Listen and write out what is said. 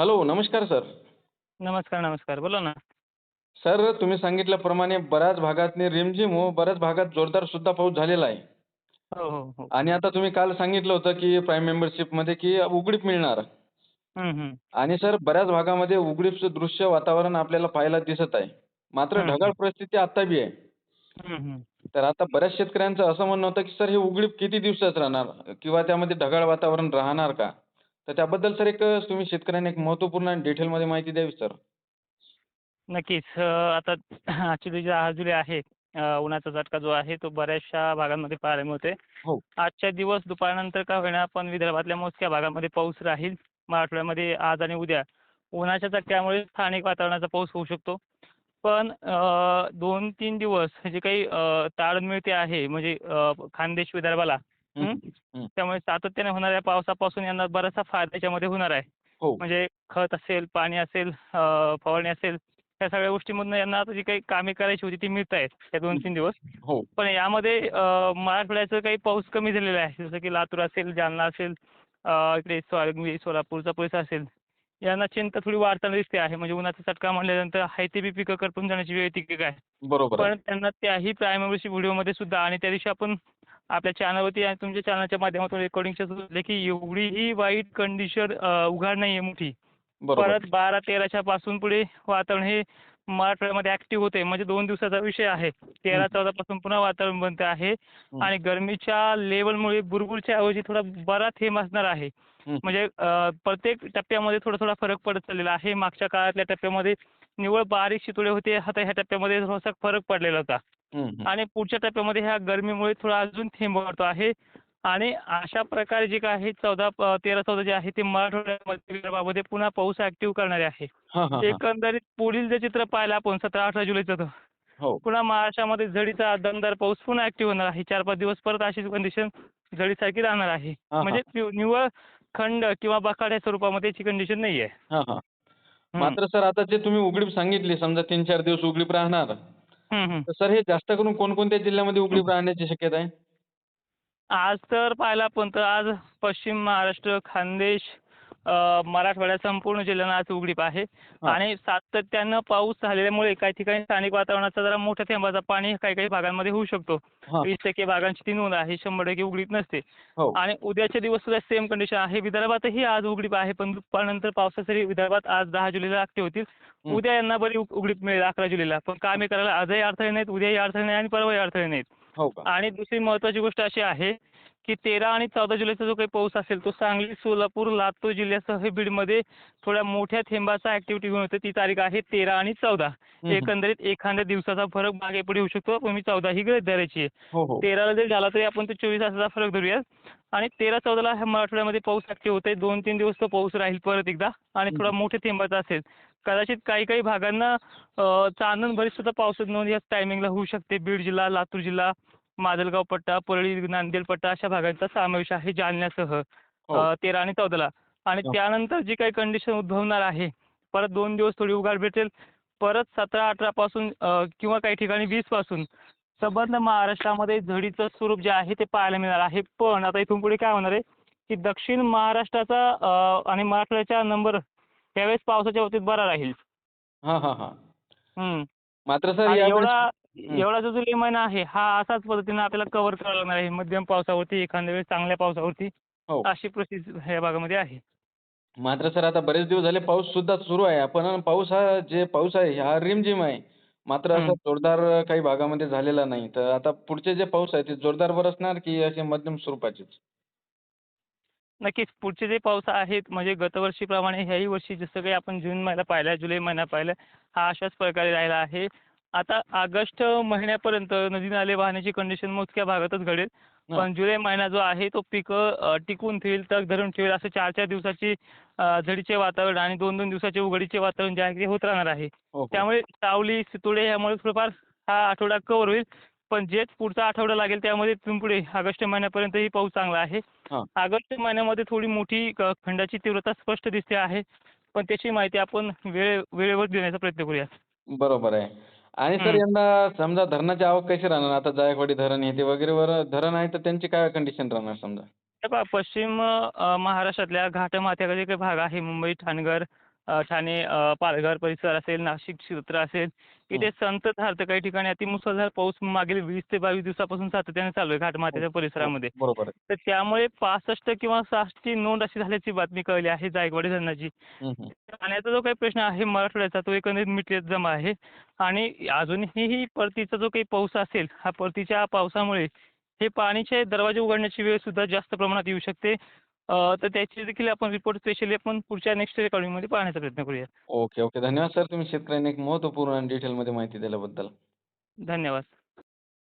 Hello नमस्कार sir. नमस्कार नमस्कार. बोला ना. सर तुम्ही सांगितल्याप्रमाणे बऱ्याच भागातनी रिमझिम हो बऱ्याच भागात जोरदार सुद्धा पाऊस झालेला आहे. हो हो हो. आणि आता तुम्ही काल सांगितलं होतं की प्राईम मेंबरशिपमध्ये की उघडीप मिळणार. हम्म, हम्म. आणि सर बऱ्याच भागामध्ये उघडीपचं दृश्य वातावरण आपल्याला पाहायला दिसत आहे. मात्र हम्म. ढगाळ परिस्थिती आता बी आहे. हम्म, हम्म. तर आता बऱ्याच शेतकऱ्यांचं असं म्हणणं होतं की सर हे उघडीप किती दिवसाच राहणार? किंवा त्यामध्ये ढगाळ वातावरण राहणार का? तर त्याबद्दल सर एक तुम्ही शेतकऱ्यांना एक महत्त्वपूर्ण डिटेलमध्ये माहिती द्यावी सर. नक्कीच. अं, आता ॲक्च्युली जे आज जुलै आहे अं, उन्हाचा झटका जो आहे तो बऱ्याचशा भागांमध्ये पाहायला मिळतोय. हो. आजच्या दिवस दुपारनंतर का होईना पण विदर्भातल्या मोजक्या भागामध्ये पाऊस राहील. मराठवाड्यामध्ये आज आणि उद्या. उन्हाच्या झटक्यामुळे स्थानिक वातावरणाचा पाऊस होऊ शकतो. पण दोन तीन दिवस जे काही अं, ताळमेळ ते आहे म्हणजे अं, खानदेश विदर्भाला. त्यामुळे सातत्याने होणाऱ्या पावसापासून यांना बराचसा फायदा त्याच्यामध्ये होणार आहे. हो. म्हणजे खत असेल पाणी असेल फवारणी असेल ह्या सगळ्या गोष्टीमधून यांना आता जी काही कामे करायची होती ती मिळत आहेत या दोन तीन दिवस. हो. पण यामध्ये मराठवाड्याचं काही पाऊस कमी झालेला आहे. जसं की लातूर असेल जालना असेल इकडे सांगली सोलापूरचा परिसर असेल यांना चिंता थोडी वाढताना दिसते आहे. म्हणजे उन्हाचा चटका म्हणल्यानंतर आहे ते बी पिकं करपून जाण्याची वेळ येते की काय पण त्यांना त्याही प्रायमरी व्हिडिओमध्ये सुद्धा आणि त्या दिवशी आपण आपल्या चॅनलवरती आणि तुमच्या चॅनलच्या माध्यमातून रेकॉर्डिंगच्या सुद्धा की एवढीही वाईट कंडिशन उघाड नाही आहे मोठी परत बारा तेराच्या पासून पुढे वातावरण हे मराठवाड्यामध्ये ऍक्टिव्ह होते म्हणजे दोन दिवसाचा विषय आहे. तेरा चौदा पासून पुन्हा वातावरण बनते आहे. आणि गरमीच्या लेवलमुळे बुरबुरच्या ऐवजी थोडा बरा थेंब असणार आहे. म्हणजे प्रत्येक टप्प्यामध्ये थोडा थोडा फरक पडत चाललेला आहे. मागच्या काळातल्या टप्प्यामध्ये निव्वळ बारीक शितोडे होते. आता ह्या टप्प्यामध्ये थोडासा फरक पडलेला होता. आणि पुढच्या टप्प्यामध्ये ह्या गरमीमुळे थोडा अजून थेंब वाढतो आहे आणि अशा प्रकारे जे काय आहे चौदा तेरा चौदा जे आहे ते मराठवाड्यामध्ये विदर्भामध्ये पुन्हा पाऊस ऍक्टिव्ह करणारे आहे हा, हा, हा. एकंदरीत पुढील जे चित्र पाहिलं आपण सतरा अठरा जुलैचं तर हो पुन्हा महाराष्ट्रामध्ये झडीचा दमदार पाऊस पुन्हा ऍक्टिव्ह होणार आहे चार पाच दिवस परत अशीच कंडिशन झडीसारखी राहणार आहे. म्हणजे निव- निव्वळ खंड किंवा बकाड या स्वरूपामध्ये याची कंडिशन नाही आहे. मात्र सर आता जे तुम्ही उघडीप सांगितली समजा तीन चार दिवस उघडीप राहणार. तर सर हे जास्त करून कोणकोणत्या जिल्ह्यामध्ये उघडीप राहण्याची शक्यता आहे? आज तर पाहिलं आपण तर आज पश्चिम महाराष्ट्र खानदेश मराठवाड्यात संपूर्ण जिल्ह्यांना आज उघडीप आहे. आणि सातत्यानं पाऊस झालेल्यामुळे काही ठिकाणी स्थानिक वातावरणाचा जरा मोठ्या थेंबाचा पाणी काही काही भागांमध्ये होऊ शकतो. वीस टक्के भागांची ती नोंद आहे शंभर टक्के उघडीप नसते. हो. आणि उद्याचे दिवस सुद्धा सेम कंडिशन आहे. विदर्भातही आज उघडीप आहे पण दुपारनंतर पावसासाठी विदर्भात आज दहा जुलैला ऍक्टिव्ह होतील. उद्या यांना बरी उघडीप मिळेल अकरा जुलैला. पण कामे करायला आजही अडथळे नाहीत उद्याही अडथळे नाही आणि परवाही अडथळे नाहीत. हो आणि दुसरी महत्त्वाची गोष्ट अशी आहे की तेरा आणि चौदा जुलैचा जो काही पाऊस असेल तो सांगली सोलापूर लातूर जिल्ह्यासह बीडमध्ये थोड्या मोठ्या थेंबाचा ऍक्टिव्हिटी घेऊन होते. ती तारीख आहे तेरा आणि चौदा. एकंदरीत एखाद्या दिवसाचा फरक मागे पुढे होऊ शकतो. पण मी चौदा ही गृहीत धरायची आहे. हो हो. तेराला जरी झाला तरी आपण तो चोवीस तासाचा फरक धरूया आणि तेरा चौदाला ह्या मराठवाड्यामध्ये पाऊस ऍक्टिव्ह होते दोन तीन दिवस तो पाऊस राहील परत एकदा. आणि थोडा मोठ्या थेंबाचा असेल. कदाचित काही काही भागांना चांदण भरीत सुद्धा पावसाची नोंद याच टायमिंगला होऊ शकते. बीड जिल्हा लातूर जिल्हा. माजलगाव पट्टा परळी नांदेड पट्टा अशा भागांचा समावेश आहे जालन्यासह हो. तेरा आणि चौदाला आणि हो. त्यानंतर जी काही कंडिशन उद्भवणार आहे परत दोन दिवस थोडी उघाड भेटेल परत सतरा अठरा पासून किंवा काही ठिकाणी वीसपासून संबंध महाराष्ट्रामध्ये झडीचं स्वरूप जे आहे ते पाहायला मिळणार आहे पण आता इथून पुढे काय होणार आहे की दक्षिण महाराष्ट्राचा आणि मराठवाड्याचा नंबर त्यावेळेस पावसाच्या बाबतीत बरा राहील हा हा हा. मात्र सर एवढा. एवढा जो जुलै महिना आहे हा असाच पद्धतीने आपल्याला कव्हर करावा लागणार आहे. मध्यम पावसावरती एखाद्या वेळेस चांगल्या पावसावरती हो. अशी परिस्थिती ह्या भागामध्ये आहे. मात्र सर आता बरेच दिवस झाले पाऊस सुद्धा सुरू आहे. पण पाऊस हा जे पाऊस आहे हा रिमझिम आहे. मात्र असं. जोरदार काही भागामध्ये झालेला नाही. तर आता पुढचे जे पाऊस आहे ते जोरदार बरसणार की असे मध्यम स्वरूपाचेच? नक्कीच. पुढचे जे पाऊस आहेत म्हणजे गतवर्षीप्रमाणे ह्याही वर्षी जसं काही आपण जून महिना पाहिला जुलै महिना पाहिला हा अशाच प्रकारे राहिला आहे. आता ऑगस्ट महिन्यापर्यंत नदी नाले वाहण्याची कंडिशन मोजक्या भागातच घडेल. पण जुलै महिना जो आहे तो पिकं टिकून ठेवेल तग धरून ठेवेल असं चार चार दिवसाची झडीचे वातावरण आणि दोन दोन दिवसाचे उघडीचे वातावरण जे आहे ते होत राहणार आहे. त्यामुळे सावली सितोडे यामुळे थोडंफार हा आठवडा कव्हर होईल. पण जेच पुढचा आठवडा लागेल त्यामध्ये पुढे ऑगस्ट महिन्यापर्यंतही पाऊस चांगला आहे. ऑगस्ट महिन्यामध्ये थोडी मोठी खंडाची तीव्रता स्पष्ट दिसते आहे. पण त्याची माहिती आपण वेळे वेळेवर देण्याचा प्रयत्न करूया बरोबर आहे. आणि सर. यंदा समजा धरणाची आवक कशी राहणार? आता जायकवाडी धरण हे ते वगैरे वर धरण आहे तर त्यांची काय कंडिशन राहणार समजा? हे पहा पश्चिम अ, महाराष्ट्रातल्या घाटमाथ्याकडे काही भाग आहे मुंबई ठाणेघर अ, ठाणे पालघर परिसर असेल नाशिक क्षेत्र असेल इथे संततधार तर काही ठिकाणी. अतिमुसळधार पाऊस मागील वीस ते बावीस दिवसापासून सातत्याने चालू आहे घाटमाथ्याच्या परिसरामध्ये. बरोबर. तर त्यामुळे पासष्ट किंवा सहाशची नोंद अशी झाल्याची बातमी कळली आहे जायकवाडी धरणाची. हं, हं. पाण्याचा जो काही प्रश्न आहे मराठवाड्याचा तो एकंदरीत मिटलेत जमा आहे. आणि अजूनही परतीचा जो काही पाऊस असेल हा परतीच्या पावसामुळे हे पाणीचे दरवाजे उघडण्याची वेळ सुद्धा जास्त प्रमाणात येऊ शकते. तर त्याची देखील आपण रिपोर्ट स्पेशली आपण पुढच्या नेक्स्ट रेकॉर्डिंगमध्ये पाहण्याचा प्रयत्न करूया. ओके ओके धन्यवाद सर तुम्ही शेतकऱ्यांना एक महत्त्वपूर्ण आणि डिटेलमध्ये माहिती दिल्याबद्दल. धन्यवाद.